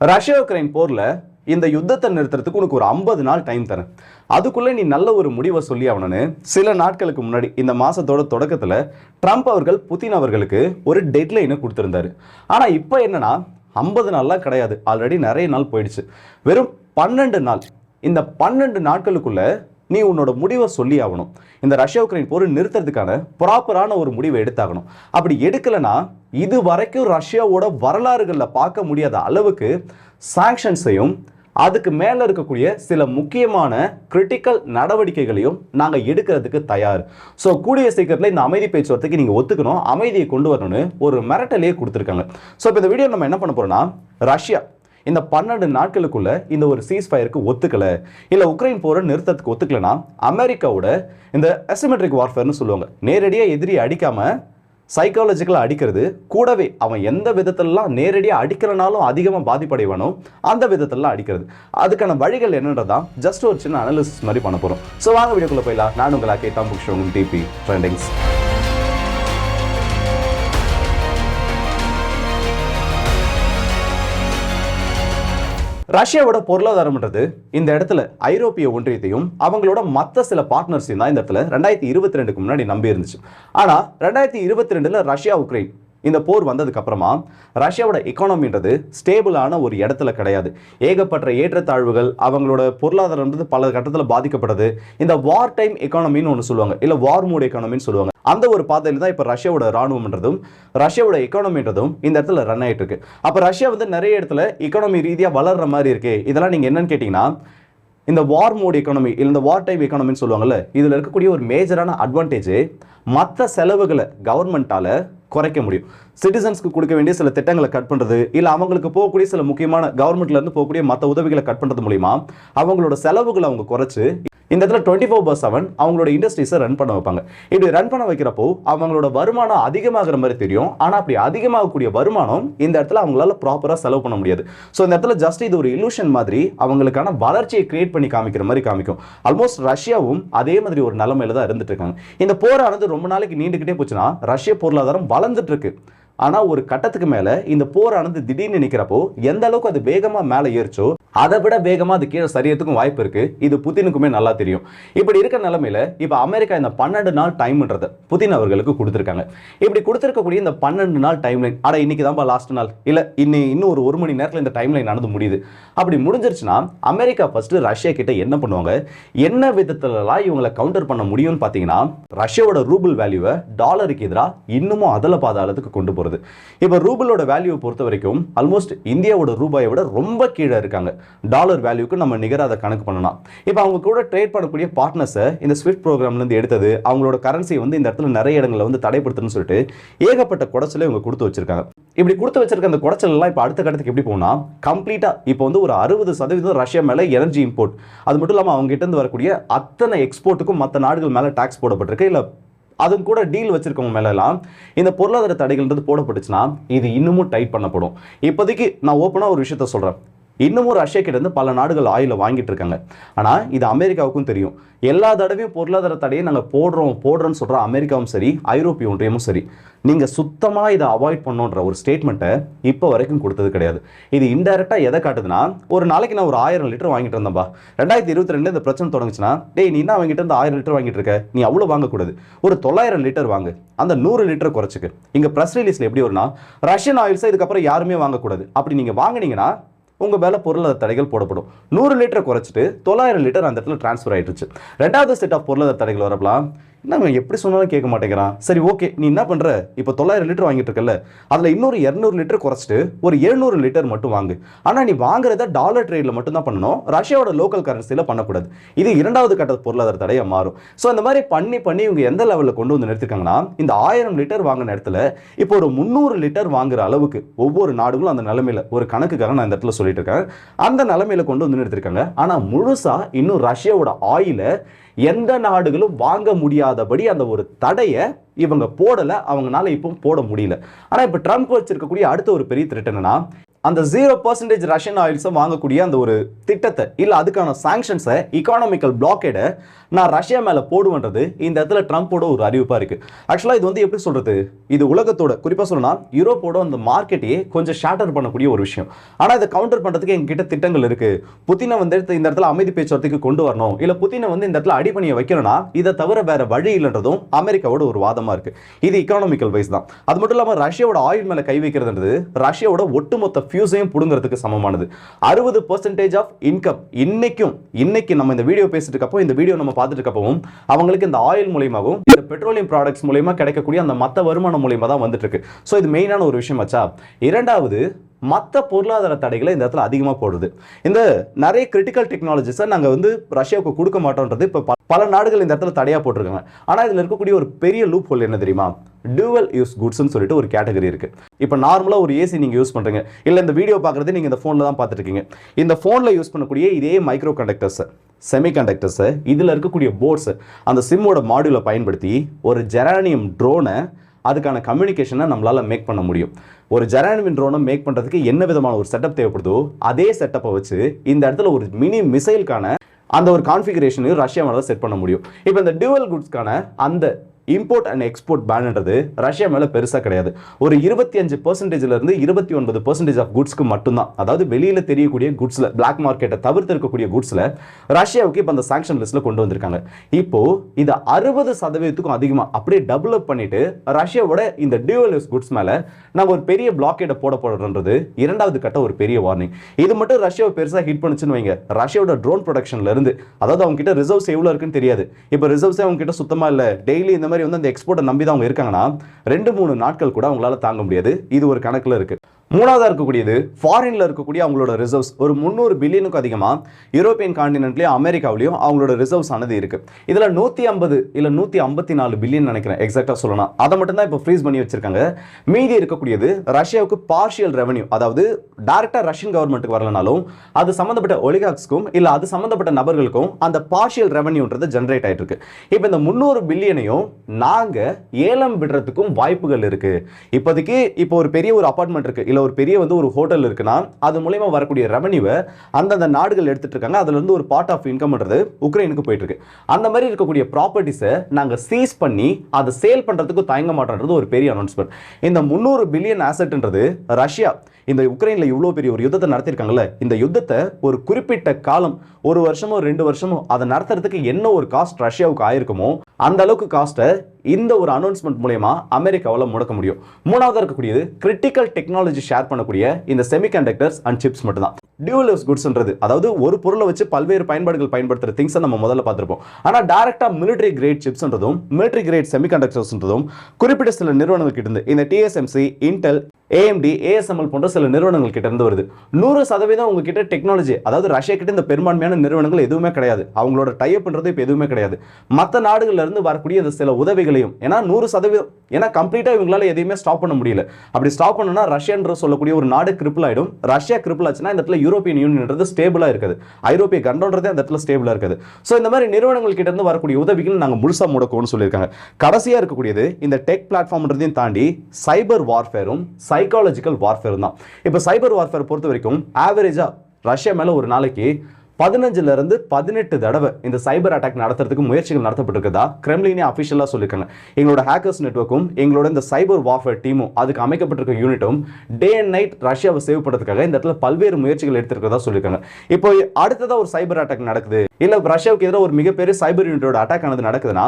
Russia Ukraine போரில் இந்த யுத்தத்தை நிறுத்துறதுக்கு உனக்கு ஒரு ஐம்பது நாள் டைம் தரேன். அதுக்குள்ளே நீ நல்ல ஒரு முடிவை சொல்லி ஆகணும்னு சில நாட்களுக்கு முன்னாடி இந்த மாதத்தோட தொடக்கத்தில் ட்ரம்ப் அவர்கள் புதின் அவர்களுக்கு ஒரு டெட்லைனை கொடுத்துருந்தாரு. ஆனால் இப்போ என்னன்னா ஐம்பது நாள்லாம் கிடையாது. ஆல்ரெடி நிறைய நாள் போயிடுச்சு. வெறும் பன்னெண்டு நாள். இந்த பன்னெண்டு நாட்களுக்குள்ளே நீ உன்னோட முடிவை சொல்லி ஆகணும். இந்த ரஷ்யா உக்ரைன் போர் நிறுத்துறதுக்கான ப்ராப்பரான ஒரு முடிவை எடுத்தாகணும். அப்படி எடுக்கலைன்னா இது வரைக்கும் ரஷ்யாவோட வரலாறுகளில் பார்க்க முடியாத அளவுக்கு சாங்ஷன்ஸையும் அதுக்கு மேலே இருக்கக்கூடிய சில முக்கியமான கிரிட்டிக்கல் நடவடிக்கைகளையும் நாங்கள் எடுக்கிறதுக்கு தயார். ஸோ கூடிய சீக்கிரத்தில் இந்த அமைதி பேச்சுவார்த்தைக்கு நீங்கள் ஒத்துக்கணும் அமைதியை கொண்டு வரணும்னு ஒரு மிரட்டலையே கொடுத்துருக்காங்க. ஸோ இப்போ இந்த வீடியோ நம்ம என்ன பண்ண போகிறோம்னா ரஷ்யா இந்த பன்னெண்டு நாட்களுக்குள்ள இந்த ஒரு சீஸ் ஃபயருக்கு ஒத்துக்கல. இல்ல உக்ரைன் போரை நிறுத்தத்துக்கு ஒத்துக்கலனா அமெரிக்காவோட இந்த அசிமெட்ரிக் வார்ஃபேர்னு சொல்லுவாங்க. நேரடியாக எதிரி அடிக்காம சைக்காலஜிக்கலாக அடிக்கிறது கூடவே அவன் எந்த விதத்திலலாம் நேரடியாக அடிக்கிறனாலும் அதிகமாக பாதிப்படைவானோ அந்த விதத்திலலாம் அடிக்கிறது. அதுக்கான வழிகள் என்னன்றதான் ஜஸ்ட் ஒரு சின்ன அனாலிசிஸ் மாதிரி பண்ண போகிறோம் ஸோ வாங்க வீடியோக்குள்ளே போயிடலாம். நான் உங்களை கேட்டாம் புக்ஷ் டிபி ட்ரெண்டிங்ஸ் ரஷ்யாவோட பொருளாதாரம்ன்றது இந்த இடத்துல ஐரோப்பிய ஒன்றியத்தையும் அவங்களோட மற்ற சில பார்ட்னர்ஸையும் தான் இந்த இடத்துல ரெண்டாயிரத்தி இருபத்தி ரெண்டுக்கு முன்னாடி நம்பி இருந்துச்சு ஆனால் ரெண்டாயிரத்தி இருபத்தி ரெண்டில் ரஷ்யா உக்ரைன் இந்த போர் வந்ததுக்கு அப்புறமா ரஷ்யாவோட எக்கானமின்றது ஸ்டேபிளான ஒரு இடத்துல கிடையாது. ஏகப்பட்ட ஏற்றத்தாழ்வுகள் அவங்களோட பொருளாதாரம்ன்றது பல கட்டத்தில் பாதிக்கப்படுது இந்த வார் டைம் எக்கானமின்னு ஒன்று சொல்லுவாங்க. இல்லை வார் மூட் எக்கானமின்னு சொல்லுவாங்க. அந்த ஒரு பாதையில் தான் இப்போ ரஷ்யாவோட ராணுவம்ன்றதும் ரஷ்யாவோட எக்கானமின்றதும் இந்த இடத்துல ரன் ஆகிட்டு இருக்கு அப்போ ரஷ்யா வந்து நிறைய இடத்துல எக்கானமி ரீதியாக வளர்ற மாதிரி இருக்கு இதெல்லாம் நீங்கள் என்னன்னு கேட்டிங்கன்னா இந்த வார் மோட் எக்கானமி இல்லை இந்த வார் டைப் எக்கானமின்னு சொல்லுவாங்கல்ல இதில் இருக்கக்கூடிய ஒரு மேஜரான அட்வான்டேஜ் மற்ற செலவுகளை கவர்மெண்ட்டால் குறைக்க முடியும். சிட்டிசன்ஸ்க்கு கொடுக்க வேண்டிய சில திட்டங்களை கட் பண்ணுறது இல்லை அவங்களுக்கு போகக்கூடிய சில முக்கியமான கவர்மெண்ட்ல இருந்து போகக்கூடிய மற்ற உதவிகளை கட் பண்ணுறது மூலிமா அவங்களோட செலவுகளை அவங்க குறைச்சு இந்த இடத்துல டுவெண்ட்டி ஃபோர் பர் செவன் அவங்களோட இண்டஸ்ட்ரீஸை ரன் பண்ண வைப்பாங்க. இப்படி ரன் பண்ண வைக்கிறப்போ அவங்களோட வருமானம் அதிகமாகிற மாதிரி தெரியும். ஆனால் அப்படி அதிகமாகக்கூடிய வருமானம் இந்த இடத்துல அவங்களால ப்ராப்பராக செலவு பண்ண முடியாது. ஸோ இந்த இடத்துல ஜஸ்ட் இது ஒரு இலூஷன் மாதிரி அவங்களுக்கான வளர்ச்சியை கிரியேட் பண்ணி காமிக்கிற மாதிரி காமிக்கும். ஆல்மோஸ்ட் ரஷ்யாவும் அதே மாதிரி ஒரு நிலைமையில தான் இருந்துட்டு இருக்காங்க. இந்த போரானது ரொம்ப நாளைக்கு நீண்டுக்கிட்டே போச்சுன்னா ரஷ்ய பொருளாதாரம் வளர்ந்துட்டு இருக்கு. ஆனால் ஒரு கட்டத்துக்கு மேலே இந்த போரானது திடீர்னு நிற்கிறப்போ எந்த அளவுக்கு அது வேகமாக மேலே ஏறிச்சோ அதை விட வேகமாக அது கீழே சரியறதுக்கும் வாய்ப்பு இருக்குது இது புதினுக்குமே நல்லா தெரியும். இப்படி இருக்க நிலமையில் இப்போ அமெரிக்கா இந்த பன்னெண்டு நாள் டைம்ன்றதை புதின் அவர்களுக்கு கொடுத்துருக்காங்க. இப்படி கொடுத்துருக்கக்கூடிய இந்த பன்னெண்டு நாள் டைம் லைன் ஆனால் இன்னைக்கு தான்ப்பா லாஸ்ட் நாள். இல்லை இன்னும் இன்னும் ஒரு ஒரு மணி நேரத்தில் இந்த டைம் லைன் நடந்து முடியுது. அப்படி முடிஞ்சிருச்சுன்னா அமெரிக்கா ஃபஸ்ட்டு ரஷ்யா கிட்ட என்ன பண்ணுவாங்க? என்ன விதத்துலலாம் இவங்களை கவுண்டர் பண்ண முடியும்னு பார்த்தீங்கன்னா ரஷ்யாவோட ரூபிள் வேல்யூவை டாலருக்கு எதிராக இன்னமும் அதல பாதாளத்துக்கு கொண்டு போகிறது இப்போ ரூபிளோட வேல்யூவை பொறுத்த வரைக்கும் ஆல்மோஸ்ட் இந்தியாவோட ரூபாயை விட ரொம்ப கீழே இருக்காங்க. டாலர் வேல்யூக்கு நம்ம நிகராக அதை கணக்கு பண்ணலாம். இப்போ அவங்க கூட ட்ரேட் பண்ணக்கூடிய பார்ட்னர்ஸை இந்த ஸ்விஃப்ட் ப்ரோக்ராம்லேருந்து எடுத்தது அவங்களோட கரன்சியை வந்து இந்த இடத்துல நிறைய இடங்களில் வந்து தடைப்படுத்துன்னு சொல்லிட்டு ஏகப்பட்ட குடைச்சலை இவங்க கொடுத்து வச்சிருக்காங்க. இப்படி கொடுத்து வச்சிருக்க அந்த குடைச்சல் எல்லாம் இப்போ அடுத்த கட்டத்துக்கு எப்படி போனா கம்ப்ளீட்டாக இப்போ வந்து ஒரு அறுபது சதவீதம் ரஷ்யா மேல எனர்ஜி இம்போர்ட் அது மட்டும் இல்லாமல் அவங்ககிட்ட இருந்து வரக்கூடிய அத்தனை எக்ஸ்போர்ட்டுக்கும் மற்ற நாடுகள் மேல டேக்ஸ் போடப்பட்டிருக்கு. இல்லை அதுவும் கூட டீல் வச்சுருக்கவங்க மேலெல்லாம் இந்த பொருளாதார தடைகள்ன்றது போடப்பட்டுச்சுன்னா இது இன்னமும் டைட் பண்ணப்படும். இப்போதைக்கு நான் ஓப்பனாக ஒரு விஷயத்த சொல்கிறேன் இன்னமும் ரஷ்யா கிட்ட பல நாடுகள் ஆயில வாங்கிட்டு இருக்காங்க. ஆனால் இது அமெரிக்காவுக்கும் தெரியும். எல்லா தடவையும் பொருளாதார தடையை நாங்கள் போடுறோம் போடுறோம்னு சொல்கிற அமெரிக்காவும் சரி ஐரோப்பிய ஒன்றியமும் சரி நீங்கள் சுத்தமாக இதை அவாய்ட் பண்ணோன்ற ஒரு ஸ்டேட்மெண்ட்டை இப்போ வரைக்கும் கொடுத்தது கிடையாது. இது இன்டெரக்டாக எதை காட்டுதுன்னா ஒரு நாளைக்கு நான் ஒரு ஆயிரம் லிட்டர் வாங்கிட்டு இருந்தேன்பா ரெண்டாயிரத்தி இருபத்தி ரெண்டு இந்த பிரச்சனை தொடங்குச்சுன்னா டேய் நீ என்ன வாங்கிட்டு இருந்த ஆயிரம் லிட்டர் வாங்கிட்டு இருக்க? நீ அவ்வளோ வாங்கக்கூடாது. ஒரு தொள்ளாயிரம் லிட்டர் வாங்கு. அந்த நூறு லிட்டர் குறைச்சிக்கு. இங்கே ப்ரெஸ் ரிலீஸில் எப்படி வரும்னா ரஷ்யன் ஆயில்ஸை இதுக்கப்புறம் யாருமே வாங்கக்கூடாது. அப்படி நீங்கள் வாங்குனீங்கன்னா உங்கள் மேலே பொருளாதார தடைகள் போடப்படும். நூறு லிட்டர் குறைச்சிட்டு தொள்ளாயிரம் லிட்டர் அந்த இடத்துல ட்ரான்ஸ்ஃபர் ஆயிடுச்சு ரெண்டாவது செட் ஆஃப் பொருளாதார தடைகள் வரப்பலாம். என்ன எப்படி சொன்னாலும் கேட்க மாட்டேங்கிறான். சரி ஓகே நீ என்ன பண்ணுற இப்போ தொள்ளாயிரம் லிட்டர் வாங்கிட்டு இருக்கல அதில் இன்னொரு இரநூறு லிட்டர் குறைச்சிட்டு ஒரு எழுநூறு லிட்டர் மட்டும் வாங்கு. ஆனால் நீ வாங்குறத டாலர் ட்ரேடில் மட்டும் தான் பண்ணணும். ரஷ்யாவோட லோக்கல் கரன்சியில் பண்ணக்கூடாது. இது இரண்டாவது கட்ட பொருளாதார தடையாக மாறும். ஸோ இந்த மாதிரி பண்ணி பண்ணி இவங்க எந்த லெவலில் கொண்டு வந்து நிறுத்திருக்காங்கன்னா இந்த ஆயிரம் லிட்டர் வாங்கின இடத்துல இப்போ ஒரு முந்நூறு லிட்டர் வாங்குற அளவுக்கு ஒவ்வொரு நாடுகளும் அந்த நிலைமையில ஒரு கணக்குக்காக நான் இந்த இடத்துல சொல்லிட்டு இருக்கேன். அந்த நிலைமையில கொண்டு வந்து நிறுத்திருக்காங்க. ஆனால் முழுசா இன்னும் ரஷ்யாவோட ஆயில எந்த நாடுகளும் வாங்க முடியாதபடி அந்த ஒரு தடையை இவங்க போடலை. அவங்களால இப்போ போட முடியல. ஆனால் இப்போ ட்ரம்ப் வச்சிருக்கக்கூடிய அடுத்த ஒரு பெரிய த்ரெட் என்னன்னா அந்த ஜீரோ பர்சன்டேஜ் ரஷ்யன் ஆயில்ஸை வாங்கக்கூடிய அந்த ஒரு திட்டத்தை இல்லை அதுக்கான சாங்ஷன்ஸை இக்கானமிக்கல் பிளாக்கேடை நான் ரஷ்யா மேலே போடுவேன்றது இந்த இடத்துல ட்ரம்ப்போட ஒரு அறிவிப்பாக இருக்குது ஆக்சுவலாக இது வந்து எப்படி சொல்கிறது இது உலகத்தோட குறிப்பாக சொல்லணும்னா யூரோப்போட அந்த மார்க்கெட்டையே கொஞ்சம் ஷேட்டர் பண்ணக்கூடிய ஒரு விஷயம். ஆனால் இதை கவுண்டர் பண்ணுறதுக்கு எங்ககிட்ட திட்டங்கள் இருக்குது புத்தினை வந்து இந்த இடத்துல அமைதி பேச்சுவார்த்தைக்கு கொண்டு வரணும். இல்லை புத்தினை வந்து இந்த இடத்துல அடிப்பணியை வைக்கணும்னா இதை தவிர வேறு வழி இல்லைன்றதும் அமெரிக்காவோட ஒரு வாதமாக இருக்குது இது இக்கானமிக்கல் வைஸ் தான். அது மட்டும் இல்லாமல் ரஷ்யாவோட ஆயில் மேலே கை வைக்கிறதுன்றது ரஷ்யாவோட ஒட்டுமொத்த ஃபியூஸையும் பிடுங்கிறதுக்கு சமமானது. அறுபது பர்சன்டேஜ் ஆஃப் இன்கம் இன்னைக்கும் இன்னைக்கு நம்ம இந்த வீடியோ பேசிட்டு இருக்கப்போ இந்த வீடியோ நம்ம பார்த்துட்டு இருக்கப்பவும் அவங்களுக்கு இந்த ஆயில் மூலியமாகவும் இந்த பெட்ரோலியம் ப்ராடக்ட்ஸ் மூலியமா கிடைக்கக்கூடிய அந்த மற்ற வருமானம் மூலியமாக தான் வந்துட்டு இருக்கு ஸோ இது மெயினான ஒரு விஷயம் வச்சா இரண்டாவது மற்ற பொருளாதார தடைகளை இந்த இடத்துல அதிகமாக போடுது. இந்த நிறைய கிரிட்டிக்கல் டெக்னாலஜிஸை நாங்கள் வந்து ரஷ்யாவுக்கு கொடுக்க மாட்டோன்றது இப்போ பல நாடுகள் இந்த இடத்துல தடையாக போட்டிருக்காங்க. ஆனால் இதில் இருக்கக்கூடிய ஒரு பெரிய லூப் ஹோல் என்ன தெரியுமா? டியூவல் யூஸ் குட்ஸ்னு சொல்லிட்டு ஒரு கேட்டகரி இருக்கு. இப்போ நார்மலாக ஒரு ஏசி நீங்கள் யூஸ் பண்ணுறீங்க இல்லை இந்த வீடியோ பார்க்குறது நீங்கள் இந்த ஃபோனில் தான் பார்த்துருக்கீங்க. இந்த ஃபோனில் யூஸ் பண்ணக்கூடிய இதே மைக்ரோ கண்டக்டர்ஸை செமிகண்டக்டர்ஸை இதில் இருக்கக்கூடிய போர்ட்ஸு அந்த சிம்மோட மாடியூலை பயன்படுத்தி ஒரு ஜெரானியம் ட்ரோனை அதுக்கான கம்யூனிகேஷனை நம்மளால் மேக் பண்ண முடியும். ஒரு ஜெரானியம் ட்ரோனை மேக் பண்ணுறதுக்கு என்ன விதமான ஒரு செட்டப் தேவைப்படுதோ அதே செட்டப்பை வச்சு இந்த இடத்துல ஒரு மினி மிசைலுக்கான அந்த ஒரு கான்ஃபிகரேஷனையும் ரஷ்யாவால் செட் பண்ண முடியும். இப்போ இந்த டியூவல் குட்ஸ்க்கான அந்த இம்போர்ட் அண்ட் எக்ஸ்போர்ட் பேன்ன்றது ரஷ்யா மேலே பெருசாக கிடையாது. ஒரு இருபத்தி அஞ்சு பர்சன்டேஜ்லேருந்து இருபத்தி ஒன்பது பர்சன்டேஜ் ஆஃப் குட்ஸ்க்கு மட்டும்தான். அதாவது வெளியில் தெரியக்கூடிய குட்ஸில் பிளாக் மார்க்கெட்டை தவிர்த்து இருக்கக்கூடிய குட்ஸில் ரஷ்யாவுக்கு இப்போ அந்த சாங்ஷன் லிஸ்ட்டில் கொண்டு வந்திருக்காங்க. இப்போது இது அறுபது சதவீதத்துக்கும் அதிகமாக அப்படியே டபுள் அப் ரஷ்யாவோட இந்த டியூவல் யூஸ் குட்ஸ் மேலே நாங்கள் ஒரு பெரிய பிளாக்கெட்டை போட போடுறன்றது இரண்டாவது கட்ட ஒரு பெரிய வார்னிங் இது மட்டும் ரஷ்யாவை பெருசாக ஹிட் பண்ணுச்சுன்னு வைங்க. ரஷ்யாவோட ட்ரோன் ப்ரொடக்ஷன்லேருந்து அதாவது அவங்க கிட்ட ரிசர்வ்ஸ் எவ்வளோ இருக்குன்னு தெரியாது. இப்போ ரிசர்வ்ஸே அவங்க கிட்ட சுத்தமாக இல்லை. டெய்லி இந்த மாதிரி வந்து அந்த எக்ஸ்போர்ட்டை நம்பி தான் அவங்க இருக்காங்கன்னா ரெண்டு மூணு நாட்கள் கூட அவங்களால தாங்க முடியாது. இது ஒரு கணக்கில் இருக்கு. மூணாவதாக இருக்கக்கூடியது ஃபாரினில் இருக்கக்கூடிய அவங்களோட ரிசர்வ்ஸ் ஒரு முந்நூறு பில்லியனுக்கும் அதிகமாக யூரோப்பியன் காண்டினென்ட்லேயும் அமெரிக்காவிலையும் அவங்களோட ரிசர்வ்ஸ் ஆனது இருக்குது இதில் நூற்றி ஐம்பது இல்லை நூற்றி ஐம்பத்தி நாலு பில்லியன் நினைக்கிறேன் எக்ஸாக்டாக சொல்லணும் அதை மட்டும்தான் இப்போ ஃப்ரீஸ் பண்ணி வச்சிருக்காங்க. மீதி இருக்கக்கூடியது ரஷ்யாவுக்கு பார்ஷியல் ரெவன்யூ அதாவது டேரெக்டாக ரஷ்யன் கவர்மெண்ட்டுக்கு வரலனாலும் அது சம்மந்தப்பட்ட ஒலிகாக்ஸ்க்கும் இல்லை அது சம்மந்தப்பட்ட நபர்களுக்கும் அந்த பார்ஷியல் ரெவன்யூன்றது ஜென்ரேட் ஆயிட்டு இருக்கு. இப்போ இந்த முந்நூறு பில்லியனையும் நாங்கள் ஏலம் விடுறதுக்கும் வாய்ப்புகள் இருக்குது இப்போதைக்கு இப்போ ஒரு பெரிய ஒரு அப்பார்ட்மெண்ட் இருக்குது இல்லை ஒரு பெரிய வந்து ஒரு ஹோட்டல் இருக்குன்னா அது மூலயமா வரக்கூடிய ரெவன்யூவை அந்தந்த நாடுகள் எடுத்துட்டு இருக்காங்க. அதுல இருந்து ஒரு பார்ட் ஆஃப் இன்கம்ன்றது உக்ரைனுக்கு போயிட்டு இருக்கு அந்த மாதிரி இருக்கக்கூடிய ப்ராப்பர்ட்டிஸை நாங்கள் சீஸ் பண்ணி அதை சேல் பண்றதுக்கு தயங்க மாட்டோன்றது ஒரு பெரிய அனௌன்ஸ்மெண்ட் இந்த முந்நூறு பில்லியன் ஆசட்ன்றது ரஷ்யா இந்த உக்ரைனில் இவ்வளோ பெரிய ஒரு யுத்தத்தை நடத்திருக்காங்கல்ல இந்த யுத்தத்தை ஒரு குறிப்பிட்ட காலம் ஒரு வருஷமோ ரெண்டு வருஷமோ அதை நடத்துறதுக்கு என்ன ஒரு காஸ்ட் ரஷ்யாவுக்கு ஆயிருக்குமோ அந்த அளவுக்கு காஸ்ட்டை இந்த ஒரு அனௌன்ஸ்மெண்ட் மூலயமா அமெரிக்காவில் முடக்க முடியும். மூணாவதாக இருக்கக்கூடியது கிரிட்டிக்கல் டெக்னாலஜி ஷேர் பண்ணக்கூடிய இந்த செமிகண்டக்டர்ஸ் அண்ட் சிப்ஸ் மட்டும் தான் யூஸ் குட்ஸ்ன்றது அதாவது ஒரு பொருளை வச்சு பல்வேறு பயன்பாடுகள் பயன்படுத்துகிற திங்ஸை நம்ம முதல்ல பார்த்துருப்போம். ஆனால் டேரெக்டாக மிலிட்டரி கிரேட் சிப்ஸ்ன்றதும் மிலிட்டரி கிரேட் செமிகண்டக்டர்ஸ்ன்றதும் குறிப்பிட்ட சில நிறுவனங்கள் கிட்ட இருந்து இந்த டிஎஸ்எம்சி இன்டெல் ஏஎம்டி ஏஎஸ்எம்எல் போன்ற சில நிறுவனங்கள் கிட்ட இருந்து வருது. நூறு சதவீதம் உங்ககிட்ட டெக்னாலஜி அதாவது ரஷ்யா கிட்ட இந்த பெரும்பான்மையான நிறுவனங்கள் எதுவுமே கிடையாது. அவங்களோட டைப்ன்றது இப்போ எதுவுமே கிடையாது. மற்ற நாடுகள்லேருந்து வரக்கூடிய இந்த சில உதவிகளையும் ஏன்னா நூறு சதவீதம் ஏன்னா கம்ப்ளீட்டாக இவங்களால எதையுமே ஸ்டாப் பண்ண முடியல. அப்படி ஸ்டாப் பண்ணணும்னா ரஷ்யான்ற சொல்லக்கூடிய ஒரு நாடு கிரிப்பிள் ஆகிடும் ரஷ்யா கிரிப்பிள் ஆச்சுன்னா இந்த இடத்துல யூரோப்பியன் யூனியன்றது ஸ்டேபிளாக இருக்குது. ஐரோப்பிய கண்டோன்றதே அந்த இடத்துல ஸ்டேபிளாக இருக்குது. ஸோ இந்த மாதிரி நிறுவனங்கள் கிட்ட இருந்து வரக்கூடிய உதவிகள் நாங்கள் முழுசாக முடக்கும்னு சொல்லியிருக்காங்க. கடைசியாக இருக்கக்கூடியது இந்த டெக் பிளாட்ஃபார்ம்ன்றதையும் தாண்டி சைபர் வார்ஃபேரும் சைக்காலஜிக்கல் வார்ஃபேரும் தான். இப்போ சைபர் வார்ஃபேர் பொறுத்த வரைக்கும் ஆவரேஜாக ரஷ்யா மேலே ஒரு நாளைக்கு பதினஞ்சுல இருந்து பதினெட்டு தடவை இந்த சைபர் அட்டாக் நடத்துறதுக்கு முயற்சிகள் நடத்தப்பட்டிருக்கதா? கிரெம்லினே அஃபிஷியலாக சொல்லியிருக்காங்க. எங்களோட ஹேக்கர்ஸ் நெட்வொர்க்கும் எங்களோட இந்த சைபர் வார்ஃபேர் டீமும் அதுக்கு அமைக்கப்பட்டிருக்க யூனிட்டும் டே அண்ட் நைட் ரஷ்யாவை சேவ் பண்ணுறதுக்காக இந்த இடத்துல பல்வேறு முயற்சிகள் எடுத்திருக்கிறதா சொல்லியிருக்காங்க. இப்போ அடுத்ததாக ஒரு சைபர் அட்டாக் நடக்குது. இல்ல ரஷ்யாவுக்கு எதிராக ஒரு மிகப்பெரிய சைபர் யூனிட்டோட அட்டாக் ஆனது நடக்குதுன்னா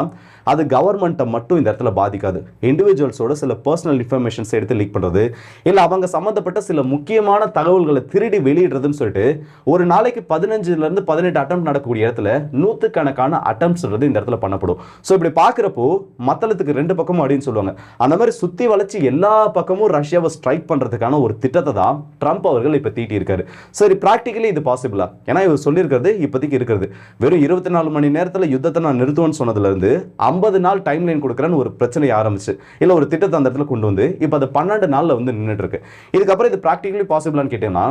அது கவர்மெண்ட்டை மட்டும் இந்த இடத்துல பாதிக்காது. இண்டிவிஜுவல்ஸோட சில பர்சனல் இன்ஃபர்மேஷன்ஸ் எடுத்து லீக் பண்றது. இல்லை அவங்க சம்மந்தப்பட்ட சில முக்கியமான தகவல்களை திருடி வெளியிடுறதுன்னு சொல்லிட்டு ஒரு நாளைக்கு பதினஞ்சு இருந்து பதினெட்டு அட்டம் நடக்கக்கூடிய இடத்துல நூற்றுக்கணக்கான அட்டம்ஸ்ன்றது இந்த இடத்துல பண்ணப்படும். ஸோ இப்படி பார்க்குறப்போ மத்தளத்துக்கு ரெண்டு பக்கமும் அப்படின்னு சொல்லுவாங்க. அந்த மாதிரி சுற்றி வளைச்சி எல்லா பக்கமும் ரஷ்யாவை ஸ்ட்ரைக் பண்றதுக்கான ஒரு திட்டத்தை தான் ட்ரம்ப் அவர்கள் இப்போ தீட்டியிருக்காரு சரி ப்ராக்டிக்கலி இது பாசிபிளா ஏன்னா இவர் சொல்லியிருக்கிறது இப்போதைக்கு இருக்கிறது வெறும் இருபத்தி நாலு மணி நேரத்தில் யுத்தத்தை நான் நிறுத்துவேன்னு சொன்னதுலேருந்து ஐம்பது நாள் டைம் லைன் கொடுக்குறேன்னு ஒரு பிரச்சனை ஆரம்பிச்சு இல்லை ஒரு திட்டத்தை அந்த இடத்துல கொண்டு வந்து இப்போ அது பன்னெண்டு நாளில் வந்து நின்றுட்டு இருக்கு. இதுக்கப்புறம் இது ப்ராக்டிக்கலி பாசிபிளான்னு கேட்டீங்கன்னா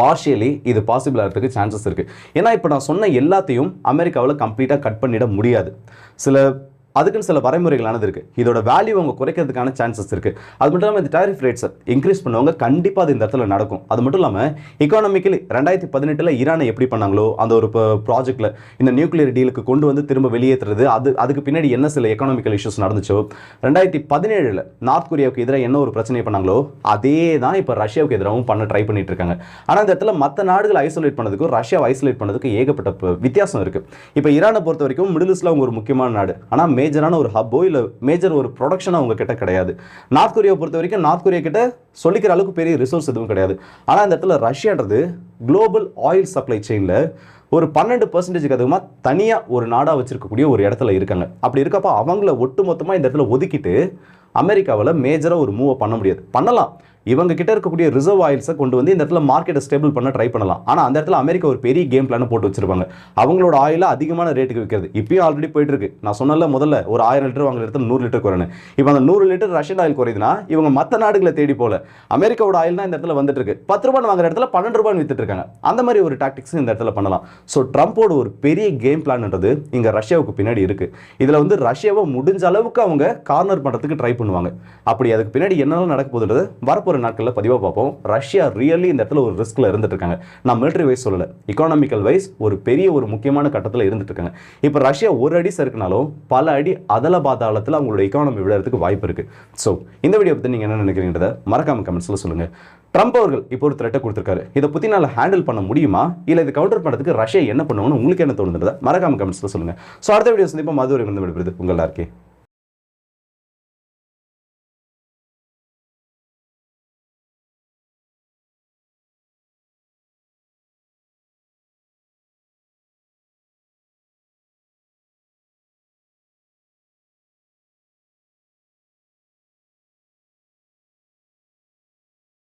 பார்ஷியலி இது பாசிபிள் ஆகிறதுக்கு சான்சஸ் இருக்குது ஏன்னா இப்போ நான் சொன்ன எல்லாத்தையும் அமெரிக்காவில் கம்ப்ளீட்டாக கட் பண்ணிட முடியாது. சில அதுக்குன்னு சில வரைமுறைகளானது இருக்குது இதோட வேல்யூ அவங்க குறைக்கிறதுக்கான சான்சஸ் இருக்குது அது மட்டும் இல்லாமல் இந்த டாரிஃப் ரேட்ஸை இன்க்ரீஸ் பண்ணுவாங்க. கண்டிப்பாக அது இந்த இடத்துல நடக்கும். அது மட்டும் இல்லாமல் எக்கானமிக்கலி ரெண்டாயிரத்தி பதினெட்டில் ஈரானை எப்படி பண்ணாங்களோ அந்த ஒரு ப்ராஜெக்ட்டில் இந்த நியூக்ளியர் டீலுக்கு கொண்டு வந்து திரும்ப வெளியேற்றுறது அது அதுக்கு பின்னாடி என்ன சில எக்கனாமிக்கல் இஷ்யூஸ் நடந்துச்சோ ரெண்டாயிரத்தி பதினேழில் நார்த் கொரியாவுக்கு எதிராக என்ன ஒரு பிரச்சனை பண்ணாங்களோ அதே தான் இப்போ ரஷ்யாவுக்கு எதிராகவும் பண்ண ட்ரை பண்ணிட்டு இருக்காங்க. ஆனால் இந்த இடத்துல மற்ற நாடுகள் ஐசோலேட் பண்ணதுக்கும் ரஷ்யாவை ஐசோலேட் பண்ணதுக்கும் ஏகப்பட்ட வித்தியாசம் இருக்குது இப்போ ஈரானை பொறுத்த வரைக்கும் மிடில் ஈஸ்டில் அவங்க ஒரு முக்கியமான நாடு. ஆனால் மேஜரான ஒரு ஹப்போ இல்லை மேஜர் ஒரு ப்ரொடக்ஷன் அவங்க கிட்ட கிடையாது. நார்த் கொரியாவை பொறுத்த வரைக்கும் நார்த் கொரியா கிட்ட சொல்லிக்கிற அளவுக்கு பெரிய ரிசோர்ஸ் எதுவும் கிடையாது. ஆனால் இந்த இடத்துல ரஷ்யான்றது குளோபல் ஆயில் சப்ளை செயினில் ஒரு பன்னெண்டு பர்சன்டேஜுக்கு அதிகமாக தனியாக ஒரு நாடாக வச்சுருக்கக்கூடிய ஒரு இடத்துல இருக்காங்க. அப்படி இருக்கப்போ அவங்கள ஒட்டு மொத்தமாக இந்த இடத்துல ஒதுக்கிட்டு அமெரிக்காவில் மேஜராக ஒரு மூவை பண்ண முடியாது. பண்ணலாம். இவங்க கிட்ட இருக்கக்கூடிய ரிசர்வ் ஆயில்ஸை கொண்டு வந்து இந்த இடத்துல மார்க்கெட்டை ஸ்டேபிள் பண்ண ட்ரை பண்ணலாம். ஆனால் அந்த இடத்துல அமெரிக்கா ஒரு பெரிய கேம் பிளான் போட்டு வச்சிருப்பாங்க. அவங்களோட ஆயிலை அதிகமான ரேட்டுக்கு விற்கிறது. இப்பயும் ஆல்ரெடி போயிட்டு இருக்கு. நான் சொன்னல முதல்ல ஒரு ஆயிரம் லிட்டர் வாங்குற இடத்துல நூறு லிட்டர் குறையணும் இப்போ அந்த நூறு லிட்டர் ரஷ்யன் ஆயில் குறையுதுன்னா இவங்க மற்ற நாடுகளை தேடி போல அமெரிக்காவோட ஆயில் தான் இந்த இடத்துல வந்துட்டு இருக்கு. பத்து ரூபாய் வாங்குற இடத்துல பன்னெண்டு ரூபாய் வித்துட்டு இருக்காங்க. அந்த மாதிரி ஒரு டாக்டிக்ஸ் இந்த இடத்துல பண்ணலாம். ஸோ ட்ரம்ப்போட ஒரு பெரிய கேம் பிளான்ன்றது இங்க ரஷ்யாவுக்கு பின்னாடி இருக்கு. இதுல வந்து ரஷ்யாவை முடிஞ்ச அளவுக்கு அவங்க கார்னர் பண்றதுக்கு ட்ரை பண்ணுவாங்க. அப்படி அதுக்கு பின்னாடி என்னெல்லாம் நடக்க போகுதுன்றது வரப்போற நாட்களில் பதிவாக பார்ப்போம். ரஷ்யா ரியலி இந்த இடத்துல ஒரு ரிஸ்க்ல இருந்துட்டு இருக்காங்க நான் மிலிட்டரி வைஸ் சொல்லல. எக்கானமிக்கல் வைஸ் ஒரு பெரிய ஒரு முக்கியமான கட்டத்தில் இருந்துட்டு இருக்காங்க இப்போ ரஷ்யா ஒரு அடி சறுக்குனாலும் பல அடி அதல பாதாளத்தில் அவங்களோட இக்கானமி விழறதுக்கு வாய்ப்பு இருக்கு. ஸோ இந்த வீடியோ பற்றி நீங்கள் என்ன நினைக்கிறீங்கிறத மறக்காம கமெண்ட்ஸில் சொல்லுங்க. ட்ரம்ப் அவர்கள் இப்போ ஒரு த்ரெட்டை கொடுத்துருக்காரு. இதை பற்றி நான் ஹேண்டில் பண்ண முடியுமா? இல்லை இது கவுண்டர் பண்ணுறதுக்கு ரஷ்யா என்ன பண்ணுவோம்னு உங்களுக்கு என்ன தோணுன்றத மறக்காம கமெண்ட்ஸில் சொல்லுங்க. ஸோ அடுத்த வீடியோ சந்திப்போம். மது வரை வந்து விடுபடுது உங்கள் எல்லாருக்கே